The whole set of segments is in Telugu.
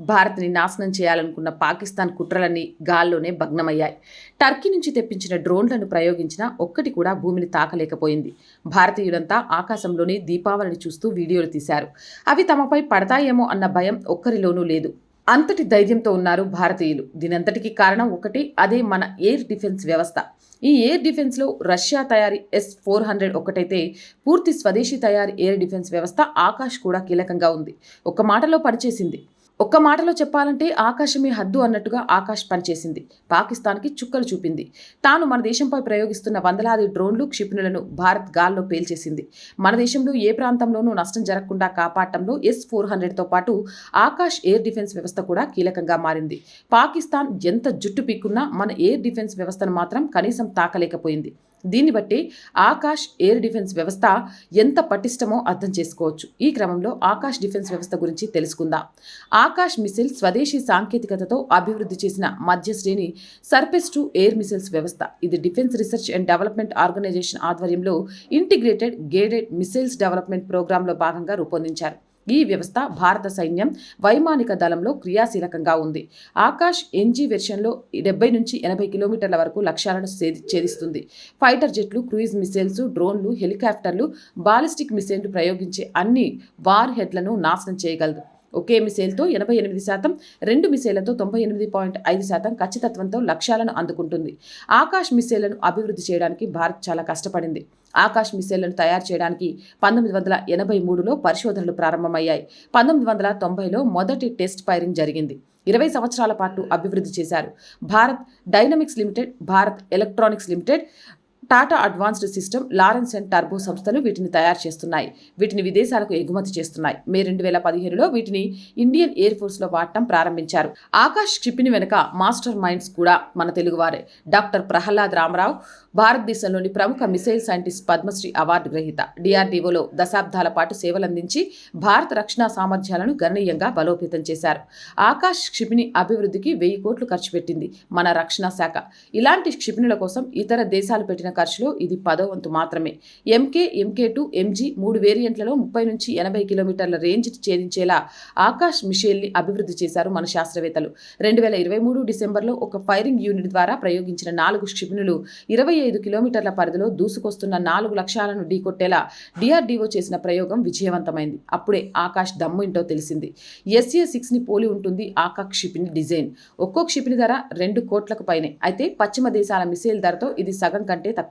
భారత్ని నాశనం చేయాలనుకున్న పాకిస్తాన్ కుట్రలన్నీ గాల్లోనే భగ్నమయ్యాయి. టర్కీ నుంచి తెప్పించిన డ్రోన్లను ప్రయోగించిన ఒక్కటి కూడా భూమిని తాకలేకపోయింది. భారతీయులంతా ఆకాశంలోని దీపావళిని చూస్తూ వీడియోలు తీశారు. అవి తమపై పడతాయేమో అన్న భయం ఒక్కరిలోనూ లేదు. అంతటి ధైర్యంతో ఉన్నారు భారతీయులు. దీనంతటికీ కారణం ఒకటి అదే మన ఎయిర్ డిఫెన్స్ వ్యవస్థ. ఈ ఎయిర్ డిఫెన్స్లో రష్యా తయారీ ఎస్ ఫోర్ హండ్రెడ్ ఒకటైతే పూర్తి స్వదేశీ తయారీ ఎయిర్ డిఫెన్స్ వ్యవస్థ ఆకాష్ కూడా కీలకంగా ఉంది. ఒక మాటలో పనిచేసింది. ఒక్క మాటలో చెప్పాలంటే ఆకాశమే హద్దు అన్నట్టుగా ఆకాష్ పనిచేసింది. పాకిస్తాన్కి చుక్కలు చూపింది. తాను మన దేశంపై ప్రయోగిస్తున్న వందలాది డ్రోన్లు క్షిపణులను భారత్ గాల్లో పేల్చేసింది. మన దేశంలో ఏ ప్రాంతంలోనూ నష్టం జరగకుండా కాపాడటంలో ఎస్ ఫోర్ హండ్రెడ్తో పాటు ఆకాష్ ఎయిర్ డిఫెన్స్ వ్యవస్థ కూడా కీలకంగా మారింది. పాకిస్తాన్ ఎంత జుట్టు పీక్కున్నా మన ఎయిర్ డిఫెన్స్ వ్యవస్థను మాత్రం కనీసం తాకలేకపోయింది. దీన్ని బట్టి ఆకాష్ ఎయిర్ డిఫెన్స్ వ్యవస్థ ఎంత పటిష్టమో అర్థం చేసుకోవచ్చు. ఈ క్రమంలో ఆకాష్ డిఫెన్స్ వ్యవస్థ గురించి తెలుసుకుందాం. ఆకాష్ మిసిల్ స్వదేశీ సాంకేతికతతో అభివృద్ధి చేసిన మధ్య శ్రేణి సర్ఫేస్ టు ఎయిర్ మిసిల్స్ వ్యవస్థ. ఇది defence research and development organisation ఆధ్వర్యంలో ఇంటిగ్రేటెడ్ గేడెడ్ మిసైల్స్ డెవలప్మెంట్ ప్రోగ్రాంలో భాగంగా రూపొందించారు. ఈ వ్యవస్థ భారత సైన్యం వైమానిక దళంలో క్రియాశీలకంగా ఉంది. ఆకాష్ ఎన్జీ వెర్షన్లో డెబ్బై నుంచి ఎనభై కిలోమీటర్ల వరకు లక్ష్యాలను ఛేదిస్తుంది. ఫైటర్ జెట్లు క్రూయిజ్ మిసైల్స్ డ్రోన్లు హెలికాప్టర్లు బాలిస్టిక్ మిసైల్లు ప్రయోగించే అన్ని వార్ హెడ్లను నాశనం చేయగలదు. ఒకే మిసైల్తో ఎనభై ఎనిమిది శాతం రెండు మిసైళ్ళతో తొంభై ఎనిమిది పాయింట్ ఐదు శాతం ఖచ్చితత్వంతో లక్ష్యాలను అందుకుంటుంది. ఆకాష్ మిసైళ్ళను అభివృద్ధి చేయడానికి భారత్ చాలా కష్టపడింది. ఆకాష్ మిసైళ్ళను తయారు చేయడానికి పంతొమ్మిది వందల ఎనభై మూడులో పరిశోధనలు ప్రారంభమయ్యాయి. పంతొమ్మిది వందల తొంభైలో మొదటి టెస్ట్ ఫైరింగ్ జరిగింది. ఇరవై సంవత్సరాల పాటు అభివృద్ధి చేశారు. Bharat dynamics limited Bharat electronics limited Tata advanced system Lawrence and turbo సంస్థలు వీటిని తయారు చేస్తున్నాయి. వీటిని విదేశాలకు ఎగుమతి చేస్తున్నాయి. మే రెండు వేల పదిహేనులో వీటిని ఇండియన్ ఎయిర్ ఫోర్స్లో వాడటం ప్రారంభించారు. ఆకాష్ క్షిపిని వెనుక మాస్టర్ మైండ్స్ కూడా మన తెలుగువారే. డాక్టర్ ప్రహ్లాద్ రామరావు భారతదేశంలోని ప్రముఖ మిసైల్ సైంటిస్ట్ పద్మశ్రీ అవార్డు గ్రహీత. డిఆర్డీఓలో దశాబ్దాల పాటు సేవలందించి భారత రక్షణ సామర్థ్యాలను గణనీయంగా బలోపేతం చేశారు. ఆకాష్ క్షిపిణి అభివృద్ధికి వెయ్యి కోట్లు ఖర్చు పెట్టింది మన రక్షణ శాఖ. ఇలాంటి క్షిపణుల కోసం ఇతర దేశాలు పెట్టిన ఖర్చులో ఇది పదో వంతు మాత్రమే. ఎంకే ఎంకే టూ ఎంజీ మూడు వేరియంట్లలో ముప్పై నుంచి ఎనభై కిలోమీటర్ల రేంజ్ ఛేదించేలా ఆకాష్ మిషేల్ని అభివృద్ధి చేశారు మన శాస్త్రవేత్తలు. రెండు వేల ఇరవై మూడు డిసెంబర్లో ఒక ఫైరింగ్ యూనిట్ ద్వారా ప్రయోగించిన నాలుగు క్షిపణులు ఇరవై ఐదు కిలోమీటర్ల పరిధిలో దూసుకొస్తున్న నాలుగు లక్ష్యాలను ఢీకొట్టేలా డిఆర్డీఓ చేసిన ప్రయోగం విజయవంతమైంది. అప్పుడే ఆకాష్ దమ్ము ఏంటో తెలిసింది. ఎస్ఏ సిక్స్ని పోలి ఉంటుంది ఆకాష్ క్షిపిణి డిజైన్. ఒక్కో క్షిపిణి ధర రెండు కోట్లకు పైనే. అయితే పశ్చిమ దేశాల మిసైల్ ధరతో ఇది సగం కంటే తక్కువ.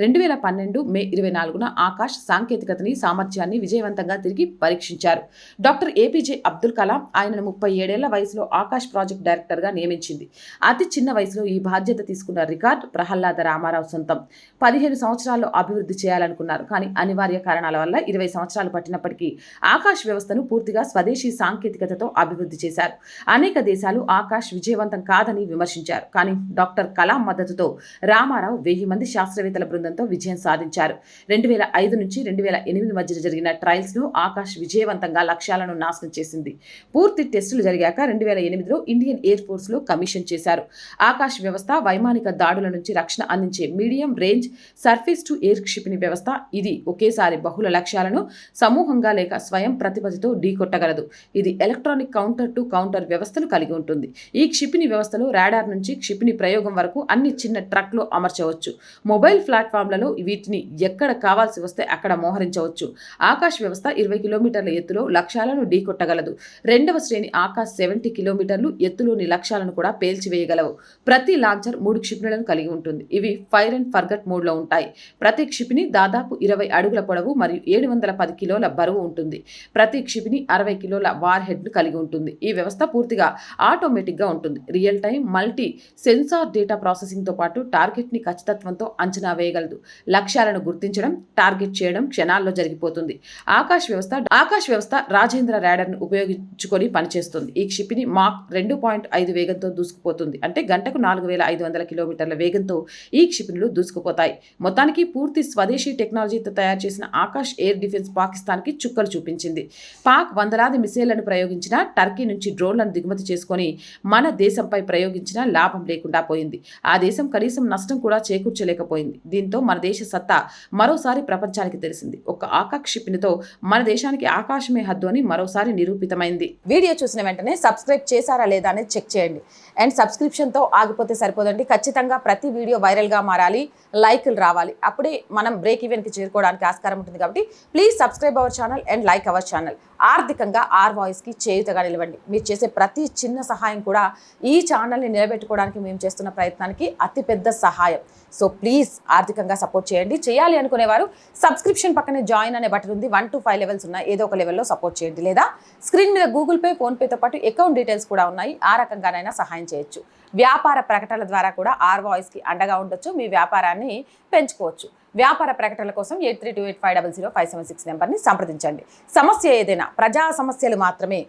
రెండు వేల పన్నెండు మే ఇరవై నాలుగున ఆకాష్ సాంకేతికతని సామర్థ్యాన్ని విజయవంతంగా తిరిగి పరీక్షించారు. డాక్టర్ ఏపీజే అబ్దుల్ కలాం ఆయనను ముప్పై ఏడేళ్ళ వయసులో ఆకాష్ ప్రాజెక్ట్ డైరెక్టర్గా నియమించింది. అతి చిన్న వయసులో ఈ బాధ్యత తీసుకున్న రికార్డ్ ప్రహ్లాద రామారావు సొంతం. పదిహేను సంవత్సరాల్లో అభివృద్ధి చేయాలనుకున్నారు. కానీ అనివార్య కారణాల వల్ల ఇరవై సంవత్సరాలు పట్టినప్పటికీ ఆకాష్ వ్యవస్థను పూర్తిగా స్వదేశీ సాంకేతికతతో అభివృద్ధి చేశారు. అనేక దేశాలు ఆకాశ్ విజయవంతం కాదని విమర్శించారు. కానీ డాక్టర్ కలాం మద్దతుతో రామారావు వెయ్యి మంది శాస్త్ర శాస్త్రవేత్తల బృందంతో విజయం సాధించారు. రెండు వేల ఐదు నుంచి రెండు వేల ఎనిమిది మధ్య జరిగిన ట్రయల్స్లో ఆకాశ్ విజయవంతంగా లక్ష్యాలను నాశనం చేసింది. పూర్తి టెస్టులు జరిగాక రెండు వేల ఎనిమిదిలో ఇండియన్ ఎయిర్ ఫోర్స్లో కమిషన్ చేశారు. ఆకాశ్ వ్యవస్థ వైమానిక దాడుల నుంచి రక్షణ అందించే medium range surface to air క్షిపణి వ్యవస్థ. ఇది ఒకేసారి బహుళ లక్ష్యాలను సమూహంగా లేక స్వయం ప్రతిపదితో ఢీకొట్టగలదు ఇది ఎలక్ట్రానిక్ కౌంటర్ టు కౌంటర్ వ్యవస్థను కలిగి ఉంటుంది. ఈ క్షిపణి వ్యవస్థలో రాడార్ నుంచి క్షిపణి ప్రయోగం వరకు అన్ని చిన్న ట్రక్లో అమర్చవచ్చు. మొబైల్ మొబైల్ ప్లాట్ఫామ్లలో వీటిని ఎక్కడ కావాల్సి వస్తే అక్కడ మోహరించవచ్చు. ఆకాశ్ వ్యవస్థ ఇరవై కిలోమీటర్ల ఎత్తులో లక్ష్యాలను ఢీకొట్టగలదు. రెండవ శ్రేణి ఆకాశ్ సెవెంటీ కిలోమీటర్లు ఎత్తులోని లక్ష్యాలను కూడా పేల్చివేయగలవు. ప్రతి లాంచర్ మూడు క్షిపణులను కలిగి ఉంటుంది. ఇవి ఫైర్ అండ్ ఫర్గట్ మోడ్లో ఉంటాయి. ప్రతి క్షిపణి దాదాపు ఇరవై అడుగుల పొడవు మరియు ఏడు వందల పది కిలోల బరువు ఉంటుంది. ప్రతి క్షిపిణి అరవై కిలోల వార్ హెడ్ను కలిగి ఉంటుంది. ఈ వ్యవస్థ పూర్తిగా ఆటోమేటిక్గా ఉంటుంది. Real time multi sensor data ప్రాసెసింగ్తో పాటు టార్గెట్ని ఖచ్చితత్వంతో అంచనా వేయగలదు. లక్ష్యాలను గుర్తించడం టార్గెట్ చేయడం క్షణాల్లో జరిగిపోతుంది. ఆకాశ్ వ్యవస్థ ఆకాశ్ వ్యవస్థ రాజేంద్ర ర్యాడర్ను ఉపయోగించుకొని పనిచేస్తుంది. ఈ క్షిపిని మాక్ రెండు పాయింట్ ఐదు వేగంతో దూసుకుపోతుంది. అంటే గంటకు నాలుగు వేల ఐదు వందల కిలోమీటర్ల వేగంతో ఈ క్షిపణులు దూసుకుపోతాయి. మొత్తానికి పూర్తి స్వదేశీ టెక్నాలజీతో తయారు చేసిన ఆకాశ్ ఎయిర్ డిఫెన్స్ పాకిస్తాన్కి చుక్కలు చూపించింది. పాక్ వందలాది మిసైళ్ళను ప్రయోగించిన టర్కీ నుంచి డ్రోన్లను దిగుమతి చేసుకొని మన దేశంపై ప్రయోగించిన లాభం లేకుండా పోయింది. ఆ దేశం కనీసం నష్టం కూడా చేకూర్చలేకపోయింది. తరలిపోయింది దీంతో మన దేశ సత్తా మరోసారి ప్రపంచానికి తెలిసింది. ఒక ఆకాక్షిపినితో మన దేశానికి ఆకాశమే హద్దు అని మరోసారి నిరూపితమైంది. వీడియో చూసిన వెంటనే సబ్స్క్రైబ్ చేశారా లేదా అనేది చెక్ చేయండి. అండ్ సబ్స్క్రిప్షన్తో ఆగిపోతే సరిపోదండి. ఖచ్చితంగా ప్రతి వీడియో వైరల్గా మారాలి. లైక్లు రావాలి. అప్పుడే మనం బ్రేక్ ఈవెన్కి చేరుకోవడానికి ఆస్కారం ఉంటుంది కాబట్టి please subscribe our channel and like our channel. ఆర్థికంగా ఆర్ వాయిస్కి చేయుతగా నిలవండి. మీరు చేసే ప్రతి చిన్న సహాయం కూడా ఈ ఛానల్ని నిలబెట్టుకోవడానికి మేము చేస్తున్న ప్రయత్నానికి అతిపెద్ద సహాయం. సో ప్లీజ్ ఆర్థికంగా సపోర్ట్ చేయండి. చేయాలి అనుకునేవారు సబ్స్క్రిప్షన్ పక్కనే జాయిన్ అనే బటన్ ఉంది. వన్ టు ఫైవ్ లెవెల్స్ ఉన్నాయి. ఏదో ఒక లెవెల్లో సపోర్ట్ చేయండి. లేదా స్క్రీన్ మీద గూగుల్ పే ఫోన్పేతో పాటు అకౌంట్ డీటెయిల్స్ కూడా ఉన్నాయి. ఆ రకంగానైనా సహాయం చేయొచ్చు. వ్యాపార ప్రకటనల ద్వారా కూడా ఆర్ వాయిస్కి అండగా ఉండొచ్చు మీ వ్యాపారాన్ని పెంచుకోవచ్చు. వ్యాపార ప్రకటనల కోసం eight three two eight five double zero five seven six నెంబర్ని సంప్రదించండి. సమస్య ఏదైనా ప్రజా సమస్యలు మాత్రమే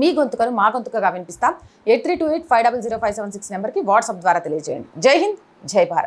మీ గొంతుకను మా గొంతుకగా వినిపిస్తాం. Eight three two eight five double zero five seven six నెంబర్కి వాట్సాప్ ద్వారా తెలియజేయండి. జై హింద్ జై భారత్.